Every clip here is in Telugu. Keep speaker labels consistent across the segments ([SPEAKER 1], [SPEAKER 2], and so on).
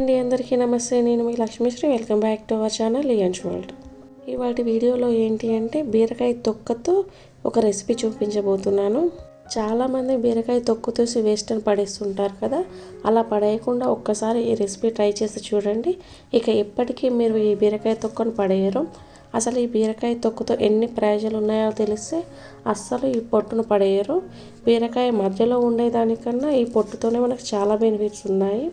[SPEAKER 1] అండి అందరికీ నమస్తే. నేను మీ Lakshmisri. Welcome back to our channel lions world. ఇవాటి వీడియోలో ఏంటి అంటే బీరకాయ తొక్కతో ఒక రెసిపీ చూపించబోతున్నాను. చాలామంది బీరకాయ తొక్కు తీసి వేస్ట్ అని పడేస్తుంటారు కదా అలా పడేయకుండా ఒక్కసారి ఈ రెసిపీ ట్రై చేసి చూడండి. ఇక ఎప్పటికీ మీరు ఈ బీరకాయ తొక్కను పడేయరు. అసలు ఈ బీరకాయ తొక్కుతో ఎన్ని ప్రయోజనాలు ఉన్నాయో తెలిస్తే అస్సలు ఈ పొట్టును పడేయరు. బీరకాయ మధ్యలో ఉండేదానికన్నా ఈ పొట్టుతోనే మనకు చాలా బెనిఫిట్స్ ఉన్నాయి.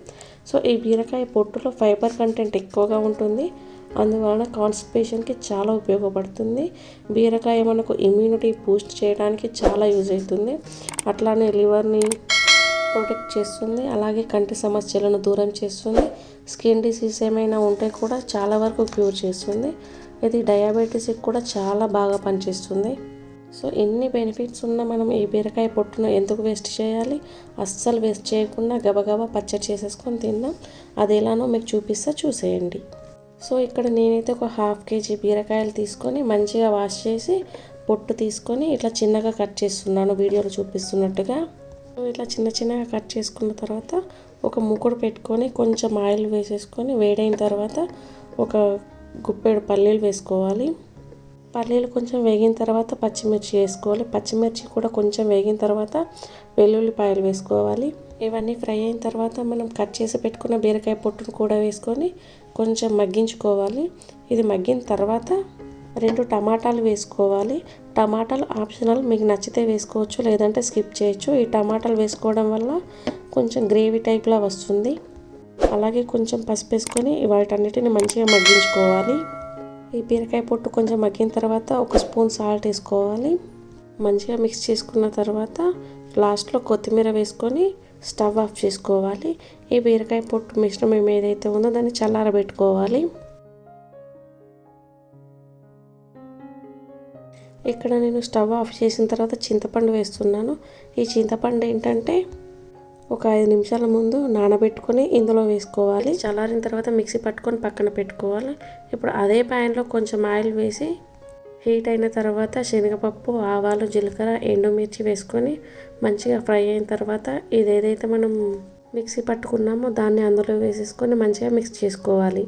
[SPEAKER 1] సో ఈ బీరకాయ పొట్టులో ఫైబర్ కంటెంట్ ఎక్కువగా ఉంటుంది. అందువలన కాన్స్టిపేషన్కి చాలా ఉపయోగపడుతుంది. బీరకాయ మనకు ఇమ్యూనిటీ బూస్ట్ చేయడానికి చాలా యూజ్ అవుతుంది. అట్లానే లివర్ని ప్రొటెక్ట్ చేస్తుంది. అలాగే కంటి సమస్యలను దూరం చేస్తుంది. స్కిన్ డిసీజ్ ఏమైనా ఉంటే కూడా చాలా వరకు క్యూర్ చేస్తుంది. ఇది డయాబెటీస్కి కూడా చాలా బాగా పనిచేస్తుంది. సో ఎన్ని బెనిఫిట్స్ ఉన్నా మనం ఈ బీరకాయ పొట్టును ఎందుకు వేస్ట్ చేయాలి? అస్సలు వేస్ట్ చేయకుండా గబగబా పచ్చడి చేసేసుకొని తిందాం. అది ఎలానో మీకు చూపిస్తా చూసేయండి. సో ఇక్కడ నేనైతే ఒక హాఫ్ కేజీ బీరకాయలు తీసుకొని మంచిగా వాష్ చేసి పొట్టు తీసుకొని ఇట్లా చిన్నగా కట్ చేస్తున్నాను. వీడియోలో చూపిస్తున్నట్టుగా. సో ఇట్లా చిన్న చిన్నగా కట్ చేసుకున్న తర్వాత ఒక ముకుడు పెట్టుకొని కొంచెం ఆయిల్ వేసేసుకొని వేడైన తర్వాత ఒక గుప్పెడు పల్లీలు వేసుకోవాలి. పల్లీలు కొంచెం వేగిన తర్వాత పచ్చిమిర్చి వేసుకోవాలి. పచ్చిమిర్చి కూడా కొంచెం వేగిన తర్వాత వెల్లుల్లిపాయలు వేసుకోవాలి. ఇవన్నీ ఫ్రై అయిన తర్వాత మనం కట్ చేసి పెట్టుకున్న బీరకాయ పొట్టును కూడా వేసుకొని కొంచెం మగ్గించుకోవాలి. ఇది మగ్గిన తర్వాత రెండు టమాటాలు వేసుకోవాలి. టమాటాలు ఆప్షనల్ మీకు నచ్చితే వేసుకోవచ్చు లేదంటే స్కిప్ చేయొచ్చు. ఈ టమాటాలు వేసుకోవడం వల్ల కొంచెం గ్రేవీ టైప్లా వస్తుంది. అలాగే కొంచెం పసుపు వేసుకొని వాటన్నిటిని మంచిగా మగ్గించుకోవాలి. ఈ బీరకాయ పొట్టు కొంచెం మగ్గిన తర్వాత ఒక స్పూన్ సాల్ట్ వేసుకోవాలి. మంచిగా మిక్స్ చేసుకున్న తర్వాత లాస్ట్లో కొత్తిమీర వేసుకొని స్టవ్ ఆఫ్ చేసుకోవాలి. ఈ బీరకాయ పొట్టు మిశ్రమం ఏదైతే ఉందో దాన్ని చల్లారబెట్టుకోవాలి. ఇక్కడ నేను స్టవ్ ఆఫ్ చేసిన తర్వాత చింతపండు వేస్తున్నాను. ఈ చింతపండు ఏంటంటే ఒక ఐదు నిమిషాల ముందు నానబెట్టుకొని ఇందులో వేసుకోవాలి. చల్లారిన తర్వాత మిక్సీ పట్టుకొని పక్కన పెట్టుకోవాలి. ఇప్పుడు అదే ప్యాన్లో కొంచెం ఆయిల్ వేసి హీట్ అయిన తర్వాత శనగపప్పు ఆవాలు జీలకర్ర ఎండుమిర్చి వేసుకొని మంచిగా ఫ్రై అయిన తర్వాత ఇది ఏదైతే మనం మిక్సీ పట్టుకున్నామో దాన్ని అందులో వేసేసుకొని మంచిగా మిక్స్ చేసుకోవాలి.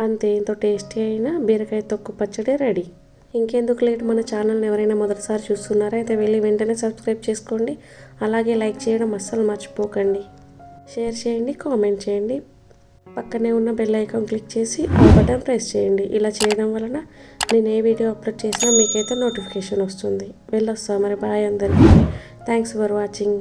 [SPEAKER 1] అంతే ఎంతో టేస్టీ అయిన బీరకాయ తొక్కు పచ్చడి రెడీ. ఇంకెందుకు లేట్? మన ఛానల్ని ఎవరైనా మొదటిసారి చూస్తున్నారా? అయితే వెళ్ళి వెంటనే సబ్స్క్రైబ్ చేసుకోండి. అలాగే లైక్ చేయడం అస్సలు మర్చిపోకండి. షేర్ చేయండి కామెంట్ చేయండి. పక్కనే ఉన్న బెల్ ఐకాన్ క్లిక్ చేసి ఆ బటన్ ప్రెస్ చేయండి. ఇలా చేయడం వలన నేను ఏ వీడియో అప్లోడ్ చేసినా మీకైతే నోటిఫికేషన్ వస్తుంది. వెళ్ళొస్తాం మరి. బాయ్ అందరికీ. Thanks for watching.